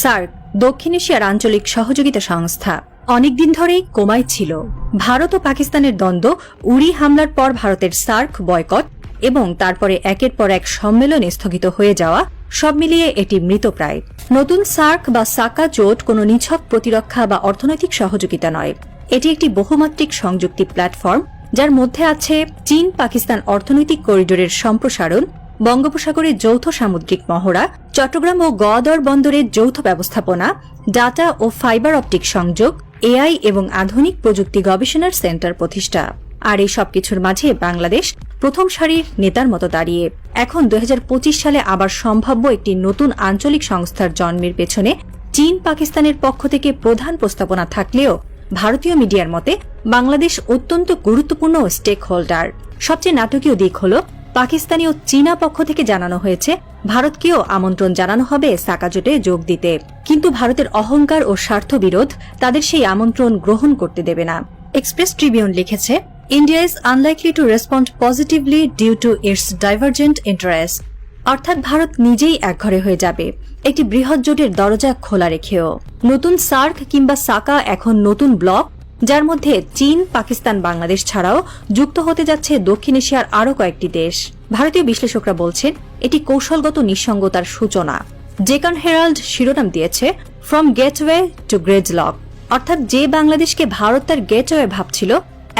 SAARC দক্ষিণ এশিয়ার আঞ্চলিক সহযোগিতা সংস্থা অনেকদিন ধরেই কোমায় ছিল। ভারত ও পাকিস্তানের দ্বন্দ্ব উড়ি হামলার পর ভারতের সার্ক বয়কট এবং তারপরে একের পর এক সম্মেলন স্থগিত হয়ে যাওয়া সব মিলিয়ে এটি মৃতপ্রায়। নতুন সার্ক বা সাকা জোট কোনো নিছক প্রতিরক্ষা বা অর্থনৈতিক সহযোগিতা নয়। এটি একটি বহুমাত্রিক সংযুক্তি প্ল্যাটফর্ম, যার মধ্যে আছে চীন পাকিস্তান অর্থনৈতিক করিডোরের সম্প্রসারণ বঙ্গোপসাগরে যৌথ সামুদ্রিক মহড়া, চট্টগ্রাম ও গোয়াদর বন্দরের যৌথ ব্যবস্থাপনা, ডাটা ও ফাইবার অপটিক সংযোগ, এআই এবং আধুনিক প্রযুক্তি গবেষণার সেন্টার প্রতিষ্ঠা। আর এই সবকিছুর মাঝে বাংলাদেশ প্রথম সারির নেতার মতো দাঁড়িয়ে। এখন দু হাজার পঁচিশ সালে আবার সম্ভাব্য একটি নতুন আঞ্চলিক সংস্থার জন্মের পেছনে চীন পাকিস্তানের পক্ষ থেকে প্রধান প্রস্তাবনা থাকলেও ভারতীয় মিডিয়ার মতে বাংলাদেশ অত্যন্ত গুরুত্বপূর্ণ স্টেক হোল্ডার সবচেয়ে নাটকীয় দিক হল পাকিস্তানি ও চীনা পক্ষ থেকে জানানো হয়েছে, ভারতকেও আমন্ত্রণ জানানো হবে সাকা জোটে যোগ দিতে। কিন্তু ভারতের অহংকার ও স্বার্থবিরোধ তাদের সেই আমন্ত্রণ গ্রহণ করতে দেবে না। এক্সপ্রেস ট্রিবিউন লিখেছে India is unlikely to respond positively due to its divergent interest অর্থাৎ ভারত নিজেই একঘরে হয়ে যাবে। একটি বৃহৎ জোটের দরজা খোলা রেখেও। নতুন সার্ক কিংবা সাকা এখন নতুন ব্লক যার মধ্যে চীন, পাকিস্তান, বাংলাদেশ ছাড়াও যুক্ত হতে যাচ্ছে দক্ষিণ এশিয়ার আরও কয়েকটি দেশ। ভারতীয় বিশ্লেষকরা বলছেন, এটি কৌশলগত নিঃসঙ্গতার সূচনা। জেকান হেরাল্ড শিরোনাম দিয়েছে ফ্রম গেটওয়ে টু গ্রেজলক অর্থাৎ যে বাংলাদেশকে ভারত তার গেটওয়ে ভাবছিল,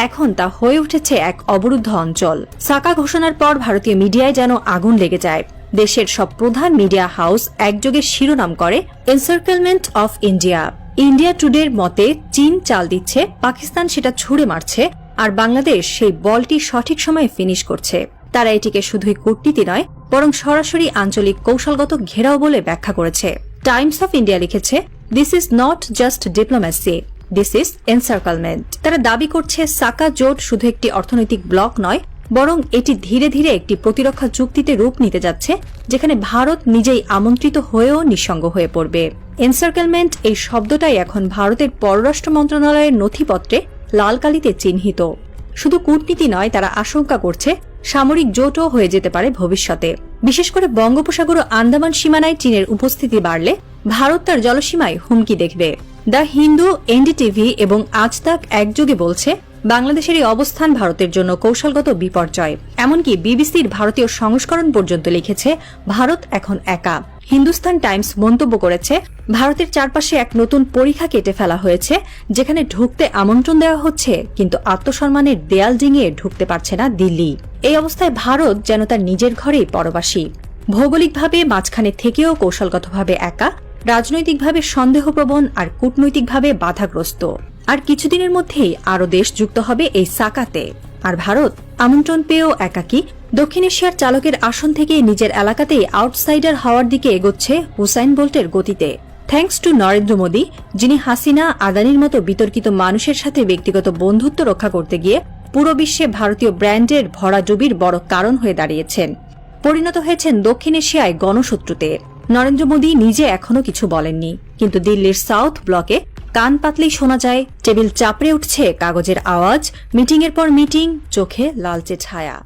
এখন তা হয়ে উঠেছে এক অবরুদ্ধ অঞ্চল। সাকা ঘোষণার পর ভারতীয় মিডিয়ায় যেন আগুন লেগে যায়। দেশের সব প্রধান মিডিয়া হাউস একযোগে শিরোনাম করে এনসার্কেলমেন্ট অফ ইন্ডিয়া ইন্ডিয়া টুডের মতে চীন চাল দিচ্ছে, পাকিস্তান সেটা ছুড়ে মারছে, আর বাংলাদেশ সেই বলটি সঠিক সময়ে ফিনিশ করছে। তারা এটিকে শুধুই কূটনীতি নয়, বরং সরাসরি আঞ্চলিক কৌশলগত ঘেরাও বলে ব্যাখ্যা করেছে। টাইমস অফ ইন্ডিয়া লিখেছে this is not just diplomacy this is encirclement তারা দাবি করছে, সাকা জোট শুধু একটি অর্থনৈতিক ব্লক নয় বরং এটি ধীরে ধীরে একটি প্রতিরক্ষা চুক্তিতে রূপ নিতে যাচ্ছে, যেখানে ভারত নিজেই আমন্ত্রিত হয়েও নিঃসঙ্গ হয়ে পড়বে। এনসার্কেলমেন্ট এই শব্দটাই এখন ভারতের পররাষ্ট্র মন্ত্রণালয়ের নথিপত্রে লাল কালিতে চিহ্নিত। শুধু কূটনীতি নয়, তারা আশঙ্কা করছে সামরিক জোটও হয়ে যেতে পারে ভবিষ্যতে। বিশেষ করে বঙ্গোপসাগর ও আন্দামান সীমানায় চীনের উপস্থিতি বাড়লে ভারত তার জলসীমায় হুমকি দেখবে। দ্য হিন্দু এনডিটিভি এবং আজ তাক একযোগে বলছে বাংলাদেশের এই অবস্থান ভারতের জন্য কৌশলগত বিপর্যয়। এমনকি বিবিসির ভারতীয় সংস্করণ পর্যন্ত লিখেছে, ভারত এখন একা। হিন্দুস্তান টাইমস মন্তব্য করেছে, ভারতের চারপাশে এক নতুন পরীক্ষা কেটে ফেলা হয়েছে, যেখানে ঢুকতে আমন্ত্রণ দেওয়া হচ্ছে, কিন্তু আত্মসম্মানের দেয়াল ডিঙিয়ে ঢুকতে পারছে না দিল্লি। এই অবস্থায় ভারত যেন তার নিজের ঘরেই পরবাসী। ভৌগোলিকভাবে মাঝখানে থেকেও কৌশলগতভাবে একা, রাজনৈতিকভাবে সন্দেহপ্রবণ আর কূটনৈতিকভাবে বাধাগ্রস্ত। আর কিছুদিনের মধ্যেই আরও দেশ যুক্ত হবে এই সাকাতে। আর ভারত আমন্ত্রণ পেয়েও একাকী। দক্ষিণ এশিয়ার চালকের আসন থেকে নিজের এলাকাতেই আউটসাইডার হওয়ার দিকে এগোচ্ছে হুসাইন বোল্টের গতিতে। থ্যাঙ্কস টু নরেন্দ্র মোদী, যিনি হাসিনা, আদানির মতো বিতর্কিত মানুষের সাথে ব্যক্তিগত বন্ধুত্ব রক্ষা করতে গিয়ে পুরো বিশ্বে ভারতীয় ব্র্যান্ডের ভরাডুবির বড় কারণ হয়ে দাঁড়িয়েছেন। পরিণত হয়েছেন দক্ষিণ এশিয়ায় গণশত্রুতে। নরেন্দ্র মোদী নিজে এখনও কিছু বলেননি, কিন্তু দিল্লির সাউথ ব্লকে কান পাতলেই শোনা যায়, টেবিল চাপড়ে উঠছে কাগজের আওয়াজ, মিটিংয়ের পর মিটিং, চোখে লালচে ছায়া।